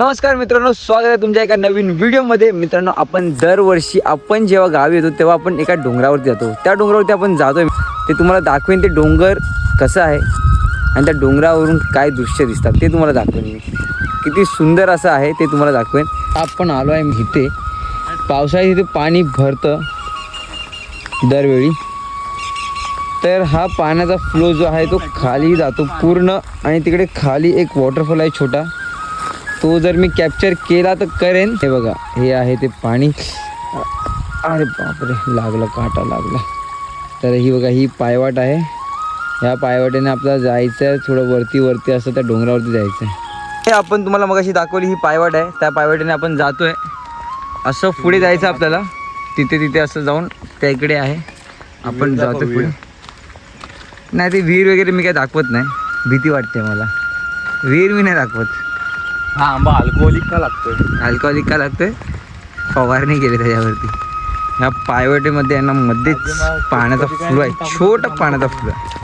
नमस्कार मित्रांनो स्वागत आहे तुमच्या एका नवीन व्हिडिओमध्ये. मित्रांनो आपण दरवर्षी आपण जेव्हा गावी येतो तेव्हा आपण एका डोंगरावरती जातो. त्या डोंगरावरती आपण जातोय. ते तुम्हाला दाखवेन ते डोंगर कसं आहे आणि त्या डोंगरावरून काय दृश्य दिसतात ते तुम्हाला दाखवेन किती सुंदर असं आहे ते तुम्हाला दाखवेन. आपण आलो आहे इथे. पावसाळ्यात इथे पाणी भरतं दरवेळी. तर हा पाण्याचा फ्लो जो आहे तो खाली जातो पूर्ण. आणि तिकडे खाली एक वॉटरफॉल आहे छोटा. तो जर मी कॅप्चर केला तर करेन. हे बघा हे आहे ते पाणी. अरे बापरे लागलं काटा लागला. तर ही बघा ही पायवाट आहे. ह्या पायवाटेने आपल्याला जायचं आहे थोडं वरती वरती असं त्या डोंगरावरती जायचं आहे. हे आपण तुम्हाला मगाशी दाखवली ही पायवाट आहे. त्या पायवाटेने आपण जातोय. असं पुढे जायचं आपल्याला. तिथे तिथे असं जाऊन त्या इकडे आहे. आपण जातो पुढे. नाही ते विहीर वगैरे मी काय दाखवत नाही. भीती वाटते मला. विहीर मी नाही दाखवत. हा आंबा अल्कोहोलिक का लागतोय? अल्कोहोलिक का लागतोय? फवारणी केली त्याच्यावरती. ह्या पायवटेमध्ये यांना मध्येच पाण्याचा फ्लो आहे. छोटा पाण्याचा फ्लो आहे.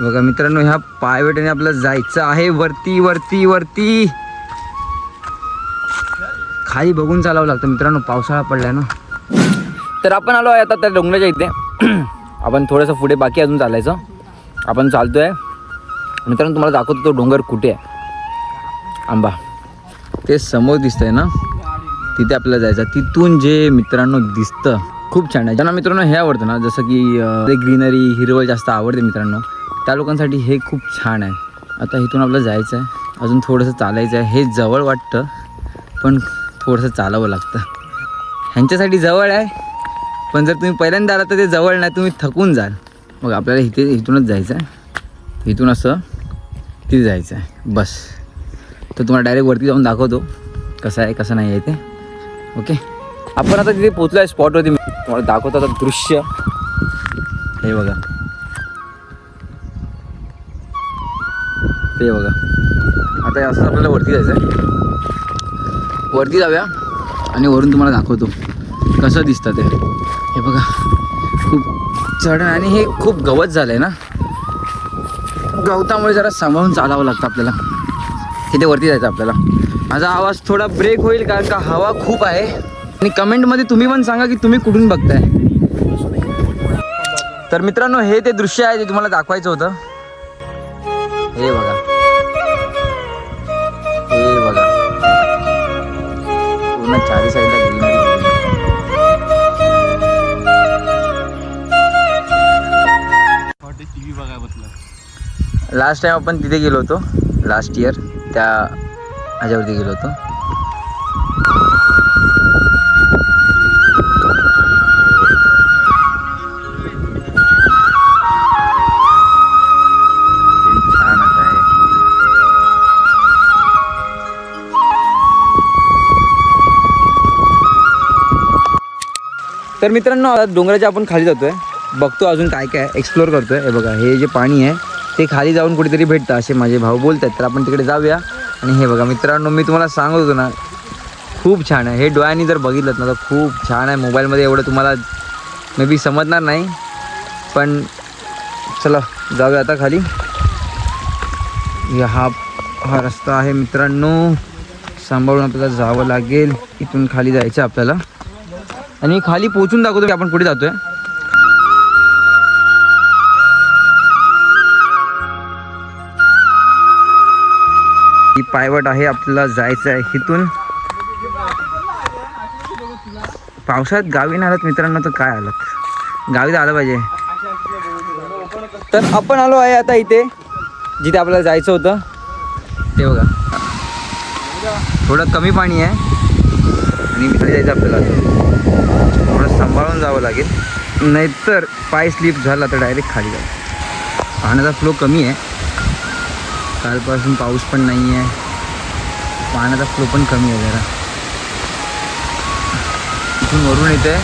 बघा मित्रांनो ह्या पायवटेने आपल्याला जायचं आहे वरती वरती वरती. खाली बघून चालावं लागतं मित्रांनो पावसाळा पडलाय ना. तर आपण आलो आहे आता त्या डोंगराच्या इथे. आपण थोडंसं पुढे बाकी अजून चालायचं. आपण चालतो आहे मित्रांनो तुम्हाला दाखवतो तो डोंगर कुठे आहे. आंबा. ते समोर दिसतंय ना? तिथे आपल्याला जायचं तिथून जे मित्रांनो दिसतं खूप छान आहे. ज्यांना मित्रांनो हे आवडतं ना? जसं की ते ग्रीनरी हिरवळ जास्त आवडते मित्रांनो. त्या लोकांसाठी हे खूप छान आहे. आता इथून आपलं जायचं आहे. अजून थोडंसं चालायचं आहे. हे जवळ वाटतं पण थोडंसं चालावं लागतं. ह्यांच्यासाठी जवळ आहे. पण जर तुम्ही पहिल्यांदा आला तर ते जवळ नाही तुम्ही थकून जाल. मग आपल्याला इथे इथूनच जायचं आहे. इथून असं तिथे जायचं आहे. बस. तर तुम्हाला डायरेक्ट वरती जाऊन दाखवतो कसं आहे कसं नाही आहे ते. ओके आपण आता तिथे पोचलो आहे स्पॉटवरती तुम्हाला दाखवतो आता दृश्य. हे बघा. ते बघा. आता असं आपल्याला वरती जायचं आहे. वरती जाऊया आणि वरून तुम्हाला दाखवतो. कसं दिसतं ते? हे बघा खूप चढ आणि हे खूप गवत झालं आहे ना? गवतामुळे जरा सांभाळून चालावं लागतं आपल्याला. तिथे वरती जायचं आपल्याला. माझा आवाज थोडा ब्रेक होईल कारण का हवा खूप आहे. आणि कमेंटमध्ये तुम्ही पण सांगा की तुम्ही कुठून बघताय? तर मित्रांनो हे ते दृश्य आहे जे तुम्हाला दाखवायचं होतं. लास्ट टाइम आपण तिथे गेलो होतो. लास्ट इयर त्या ह्याच्यावरती गेलो होतो. छान तर मित्रांनो आता डोंगराच्या आपण खाली जातोय. बघतो अजून काय काय एक्सप्लोर करतोय. हे बघा हे जे पाणी आहे ते खाली जाऊन कुठेतरी भेटतं असे माझे भाऊ बोलतात. तर आपण तिकडे जाऊया. आणि हे बघा मित्रांनो मी तुम्हाला सांगत होतो ना खूप छान आहे. हे डोळ्यांनी जर बघितलं ना तर खूप छान आहे. मोबाईलमध्ये एवढं तुम्हाला मे बी समजणार नाही. पण चला जाऊया आता खाली. हा हा रस्ता आहे मित्रांनो. सांभाळून आपल्याला जावं लागेल. इथून खाली जायचं आपल्याला. आणि खाली पोचून दाखवतो की आपण कुठे जातो आहे ही पायवट आहे आपल्याला जायचं आहे इथून. पावसाळ्यात गावी नाही आलात मित्रांनो तर काय आलात? गावी तर आलं पाहिजे. तर आपण आलो आहे आता इथे जिथे आपल्याला जायचं होतं. ते बघा. थोडं कमी पाणी आहे. आणि खाली जायचं आपल्याला थोडं सांभाळून जावं लागेल. नाहीतर पाय स्लिप झाला तर डायरेक्ट खाली जाऊ. पाण्याचा फ्लो कमी आहे. कालपासून पाऊस पण नाही आहे पाण्याचा फ्लो पण कमी आहे जरा. इथून वरून येते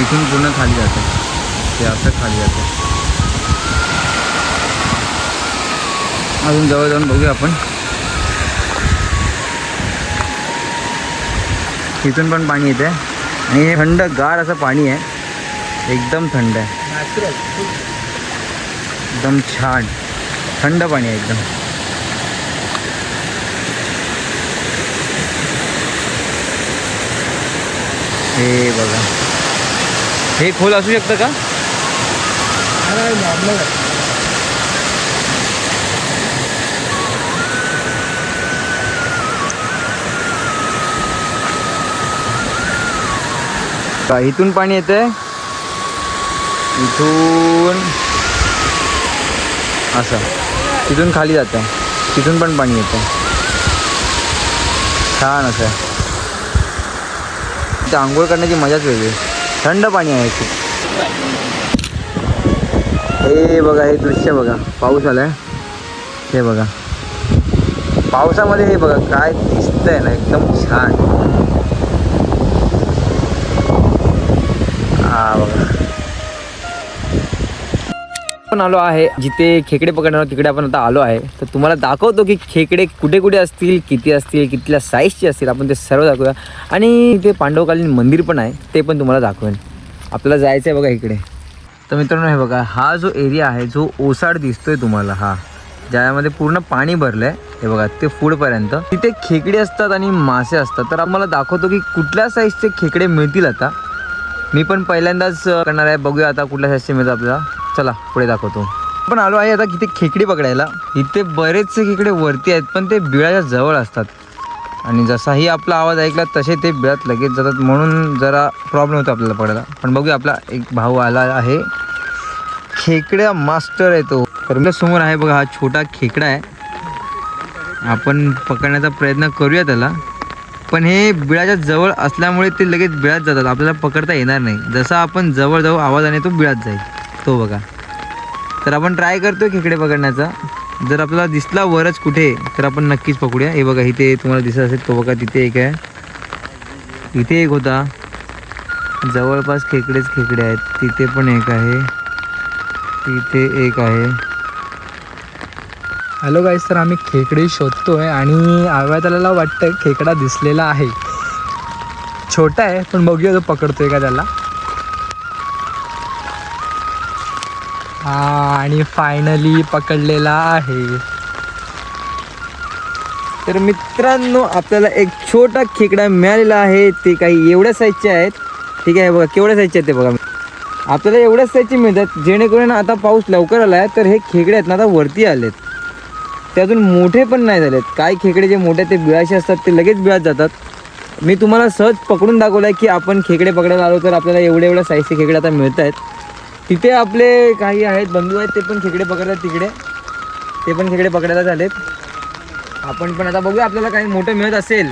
इथून पूर्ण खाली जातं. ते असं खाली जातं. अजून जवळ जाऊन बघूया आपण. इथून पण पाणी येते. आणि हे थंड गार असं पाणी आहे. एकदम थंड आहे. एकदम छान. थंड पाणी आहे एकदम. हे बघा. हे खोल असू शकतं का? का इथून पाणी येतंय? इथून असं. तिथून खाली जात तिथून पण पाणी येतं छान असं. इथं आंघोळ करण्याची मजाच वेगळी. थंड पाणी आहे खूप हे बघा हे दृश्य बघा. पाऊस आलाय. हे बघा. पावसामध्ये हे बघा काय दिसतंय ना एकदम छान. आपण आलो आहे. जिथे खेकडे पकडणार तिकडे आपण आता आलो आहे. तर तुम्हाला दाखवतो की खेकडे कुठे कुठे असतील किती असतील कितल्या साईजचे असतील आपण ते सर्व दाखवूया. आणि ते पांडवकालीन मंदिर पण आहे ते पण तुम्हाला दाखवेन. आपल्याला जायचं आहे बघा इकडे. तर मित्रांनो हे बघा हा जो एरिया आहे जो ओसाड दिसतोय तुम्हाला हा ज्यामध्ये पूर्ण पाणी भरलं आहे हे बघा ते फूडपर्यंत. तिथे खेकडे असतात आणि मासे असतात. तर आम्हाला दाखवतो की कुठल्या साईजचे खेकडे मिळतील आता. मी पण पहिल्यांदाच करणार आहे. बघूया आता कुठल्या साईजचे मिळतात आपल्याला. चला पुढे दाखवतो. पण आलो आहे आता किती खेकडे पकडायला. इथे बरेचसे खेकडे वरती आहेत पण ते बिळाच्या जवळ असतात. आणि जसाही आपला आवाज ऐकला तसे ते बिळात लगेच जातात. म्हणून जरा प्रॉब्लेम होतो आपल्याला पडायला पण बघूया आपला एक भाऊ आला आहे. खेकड्या मास्टर आहे तो. तर समोर आहे बघा हा छोटा खेकडा आहे. आपण पकडण्याचा प्रयत्न करूया त्याला. पण हे बिळाच्या जवळ असल्यामुळे ते लगेच बिळात जातात. आपल्याला पकडता येणार नाही. जसा आपण जवळ जाऊ आवाजाने तो बिळात जाईल. तो बघा. तर आपण ट्राय करतो खेकडे पकडण्याचा. जर आपल्याला दिसला वरच कुठे तर आपण नक्कीच पकडूया. हे बघा इथे तुम्हाला दिसत असेल तो बघा तिथे एक आहे. इथे एक होता. जवळपास खेकडेच खेकडे आहेत. तिथे पण एक आहे. तिथे एक आहे. हॅलो गाईस तर आम्ही खेकडे शोधतो आहे आणि आव्याताला वाटतं खेकडा दिसलेला आहे. छोटा आहे पण बघूया तो पकडतोय का त्याला. हा आणि फायनली पकडलेला आहे. तर मित्रांनो आपल्याला एक छोटा खेकडा मिळालेला आहे. ते काही एवढ्या साईजचे आहेत. ठीक आहे बघा केवढ्या साईजचे आहेत ते बघा. आपल्याला एवढ्याच साईजचे मिळतात जेणेकरून आता पाऊस लवकर आला आहे तर हे खेकडे आहेत ना आता वरती आलेत. ते अजून मोठे पण नाही झालेत. काही खेकडे जे मोठे ते बिळाशी असतात ते लगेच बिळात जातात. मी तुम्हाला सहज पकडून दाखवलं आहे की आपण खेकडे पकडायला आलो तर आपल्याला एवढ्या एवढ्या साईजचे खेकडे आता मिळत आहेत तिथे आपले काही आहेत बंधू आहेत ते पण खेकडे पकडतात तिकडे. ते पण खेकडे पकडायला झालेत. आपण पण आता बघूया आपल्याला काही मोठं मिळत असेल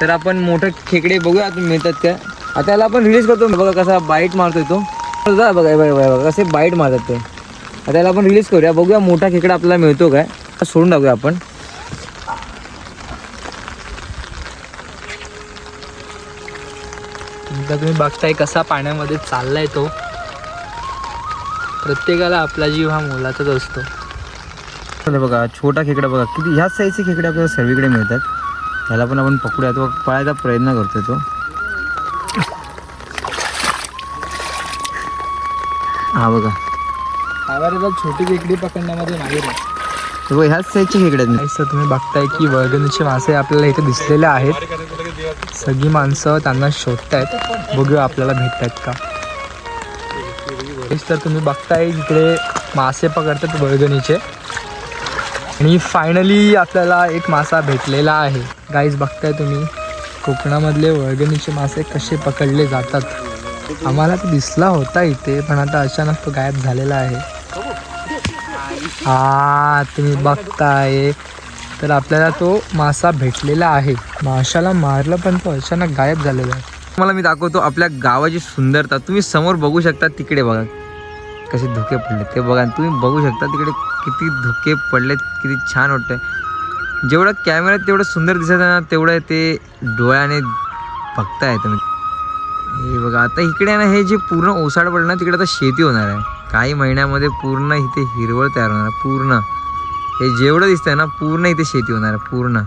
तर आपण मोठं खेकडे बघूया मिळतात काय. आता याला आपण रिलीज करतो बघा कसा बाईट मारतोय तो. बघा बघा बघा बघा कसे बाईट मारतात ते. आता याला आपण रिलीज करूया बघूया मोठा खेकडा आपल्याला मिळतो काय. सोडून टाकूया आपण. तुम्ही बघताय कसा पाण्यामध्ये चाललाय तो. प्रत्येकाला आपला जीव हा मोलाचाच असतो. बघा छोटा खेकडा बघा किती ह्याच साईजचे खेकडे आपल्याला सर्वीकडे मिळतात. त्याला पण आपण पकडूया तो पळायचा प्रयत्न करतोय तो. हा बघा. आवाराला छोटी खेकडी पकडण्यामध्ये बघा ह्याच साईजचे खेकडे आहेत. तुम्ही बघताय की वर्गणीचे मासे आपल्याला इथे दिसलेले आहेत. सगळी माणसं त्यांना शोधतायत. बघूया आपल्याला भेटतायत का? तर तुम्ही बघताय इकडे मासे पकडतात वर्गणीचे. आणि फायनली आपल्याला एक मासा भेटलेला आहे. गाईज बघताय तुम्ही कोकणामधले वर्गणीचे मासे कसे पकडले जातात. आम्हाला तो दिसला होता इथे पण आता अचानक तो गायब झालेला आहे. हा तुम्ही बघताय. तर आपल्याला तो मासा भेटलेला आहे. माशाला मारलं पण तो अचानक गायब झालेला आहे. मला मी दाखवतो आपल्या गावाची सुंदरता. तुम्ही समोर बघू शकता तिकडे बघा. कसे धुके पडले ते बघा. तुम्ही बघू शकता तिकडे किती धुके पडलेत किती छान वाटतंय. जेवढं कॅमेऱ्यात तेवढं सुंदर दिसत आहे ना तेवढं ते डोळ्याने बघताय तुम्ही. हे बघा आता इकडे ना हे जे पूर्ण ओसाड पडलं ना तिकडे आता शेती होणार आहे. काही महिन्यामध्ये पूर्ण इथे हिरवळ तयार होणार पूर्ण. हे जेवढं दिसतंय ना पूर्ण इथे शेती होणार आहे पूर्ण.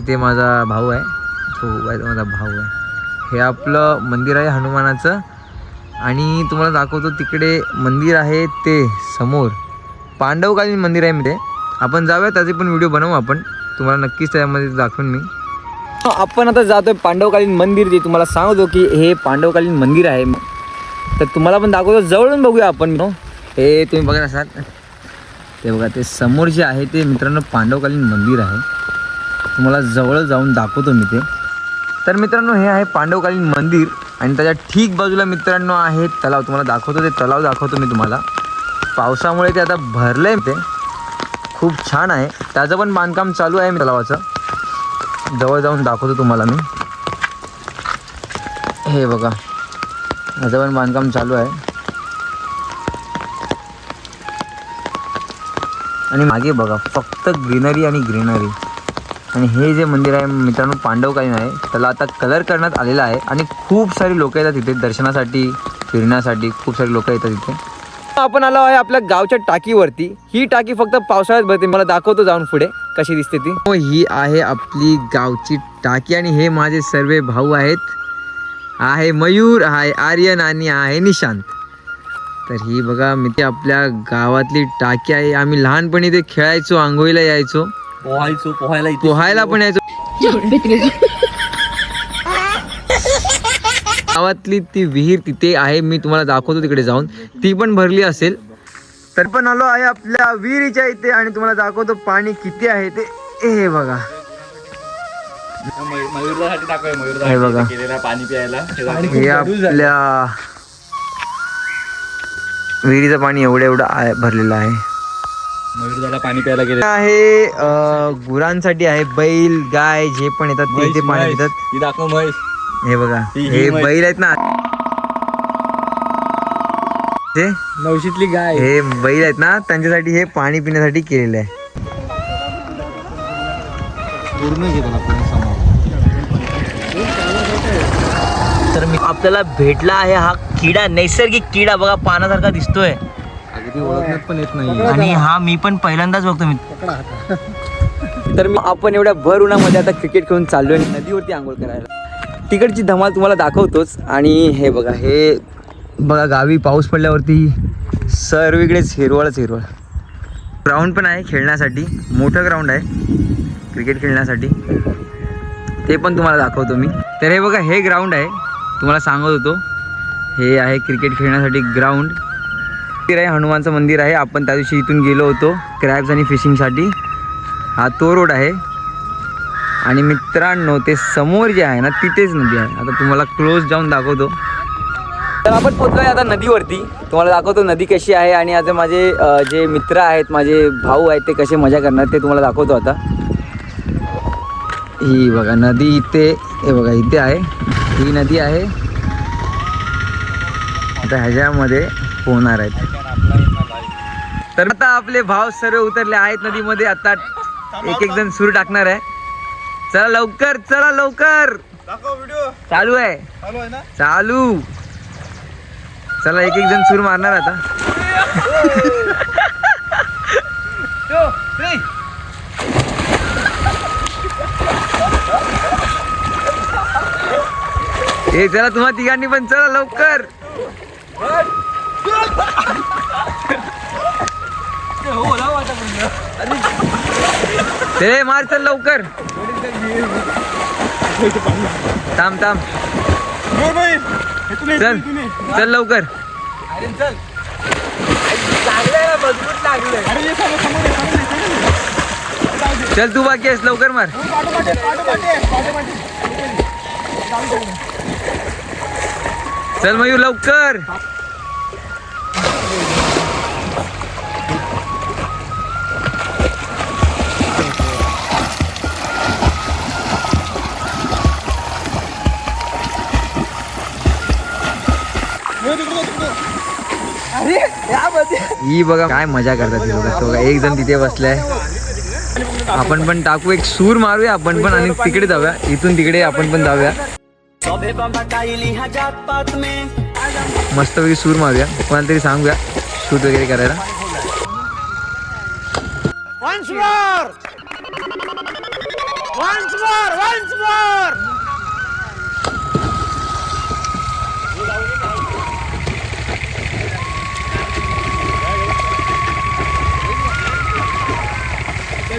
इथे माझा भाऊ आहे. तो आहे माझा भाऊ आहे. हे आपलं मंदिर आहे हनुमानाचं. आणि तुम्हाला दाखवतो तिकडे मंदिर आहे ते समोर. पांडवकालीन मंदिर आहे ते. आपण जाऊया त्याचे पण व्हिडिओ बनवू आपण. तुम्हाला नक्कीच त्यामध्ये दाखवेन मी. आपण आता जातोय पांडवकालीन मंदिर जे तुम्हाला सांगतो की हे पांडवकालीन मंदिर आहे. तर तुम्हाला पण दाखवतो जवळून बघूया आपण. हे. तुम्ही बघत असाल ते बघा ते समोर जे आहे ते मित्रांनो पांडवकालीन मंदिर आहे. तुम्हाला जवळ जाऊन दाखवतो मी ते. तर मित्रांनो हे आहे पांडवकालीन मंदिर. आणि त्याच्या ठीक बाजूला मित्रांनो आहे तलाव. तुम्हाला दाखवतो ते तलाव दाखवतो मी तुम्हाला. पावसामुळे ते आता भरलं आहे ते. खूप छान आहे. त्याचं पण बांधकाम चालू आहे तलावाचं. जवळ जाऊन दाखवतो तुम्हाला मी. हे बघा. त्याचं पण बांधकाम चालू आहे. आणि मागे बघा फक्त ग्रीनरी आणि ग्रीनरी. आणि हे जे मंदिर आहे मित्रांनो पांडवकालीन आहे त्याला आता कलर करण्यात आलेला आहे आणि खूप सारी लोक येतात तिथे दर्शनासाठी फिरण्यासाठी. खूप सारी लोक येतात तिथे. आपण आलो आहे आपल्या गावच्या टाकीवरती. ही टाकी फक्त पावसाळ्यात भरते. मला दाखवतो जाऊन पुढे कशी दिसते ती. हो ही आहे आपली गावची टाकी आणि हे माझे सर्व भाऊ आहेत. आहे मयूर आहे आर्यन आणि आहे निशांत. तर ही बघा मी ते आपल्या गावातली टाकी आहे. आम्ही लहानपणी ते खेळायचो आंघोळीला यायचो. पोहायचो पोहायला इथे पोहायला पण यायचो. गावातली ती विहीर तिथे आहे मी तुम्हाला दाखवतो तिकडे जाऊन. ती पण भरली असेल. तर पण आलो आहे आपल्या विहिरीच्या इथे आणि तुम्हाला दाखवतो पाणी किती आहे ते. हे बघा. हे मयूरदा बघा. केलेला पाणी प्यायला. हे आपल्या विहिरीचं पाणी एवढं एवढं आहे भरलेलं आहे. मयूरदाला पाणी प्यायला गेले. आहे अं, गुरांसाठी आहे बैल गाय जे पण येतात ते इथे पाणी पितात ही दाखव हे बघा ही- हे ही म्हैस. बैल आहेत ना. ते नवशीतली गाय. हे बैल आहेत ना त्यांच्यासाठी हे पाणी पिण्यासाठी केलेलं आहे. पूर्ण समोर तर मी आपल्याला भेटला आहे हा किडा नैसर्गिक किडा. बघा पानासारखा दिसतोय. ओळखण्यात पण येत नाही आणि हा मी पण पहिल्यांदाच बघतो मी. तर मी आपण एवढ्या भर उन्हामध्ये आता क्रिकेट खेळून चाललोय नदीवरती आंघोळ करायला. तिकडची धमाल तुम्हाला दाखवतोच. आणि हे बघा हे बघा गावी पाऊस पडल्यावरती सर्वीकडेच हिरवळच हिरवळ. ग्राउंड पण आहे खेळण्यासाठी. मोठं ग्राउंड आहे क्रिकेट खेळण्यासाठी. ते पण तुम्हाला दाखवतो मी. तर हे बघा हे ग्राउंड आहे. तुम्हाला सांगत होतो. हे आहे क्रिकेट खेळण्यासाठी ग्राउंड मंदिर आहे हनुमानचं मंदिर आहे. आपण त्या दिवशी इथून गेलो होतो क्रॅब्स आणि फिशिंगसाठी हा तो रोड आहे. आणि मित्रांनो ते समोर जे आहे ना तिथेच नदी आहे. आता तुम्हाला क्लोज जाऊन दाखवतो. तर आपण पोचलोय आता नदीवरती. तुम्हाला दाखवतो नदी कशी आहे आणि आता माझे जे मित्र आहेत माझे भाऊ आहेत ते कसे मजा करणार ते तुम्हाला दाखवतो आता. ही बघा नदी इथे हे बघा इथे आहे. ही नदी आहे. आता ह्याच्यामध्ये पोहणार आहेत. तर आता आपले भाव सर्व उतरले आहेत नदीमध्ये. आता एक एक जण सूर टाकणार आहे. चला लवकर चला लवकर. चालू आहे. चालू चला. एक एक जण सूर मारणार आता. हे चला तुम्हा तिघांनी पण चला लवकर. ते मार चल लवकर. थांब थांब. चल चल लवकर. चल तू बाकी आहेस लवकर मार. चल मयूर लवकर. ही बघा काय मजा करतात ती लोक बघा एक जण तिथे बसलाय. आपण पण टाकू एक सूर मारूया आपण पण आणि तिकडे जाऊया. इथून तिकडे आपण पण जाऊया. मस्तपैकी सूर मारूया. कोणाला तरी सांगूया शूट वगैरे करायला.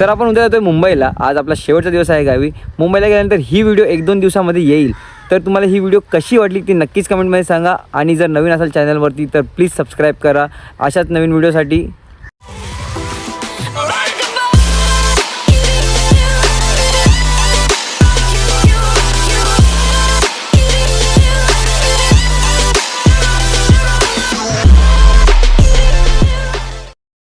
तर आपण उद्या जातोय मुंबईला. आज आपला शेवटचा दिवस आहे गावी. मुंबईला गेल्यानंतर ही व्हिडिओ एक दोन दिवसामध्ये येईल. तर तुम्हाला ही व्हिडिओ कशी वाटली ती नक्कीच कमेंटमध्ये सांगा. आणि जर नवीन असाल चॅनलवरती तर प्लीज सबस्क्राईब करा. अशाच नवीन व्हिडिओसाठी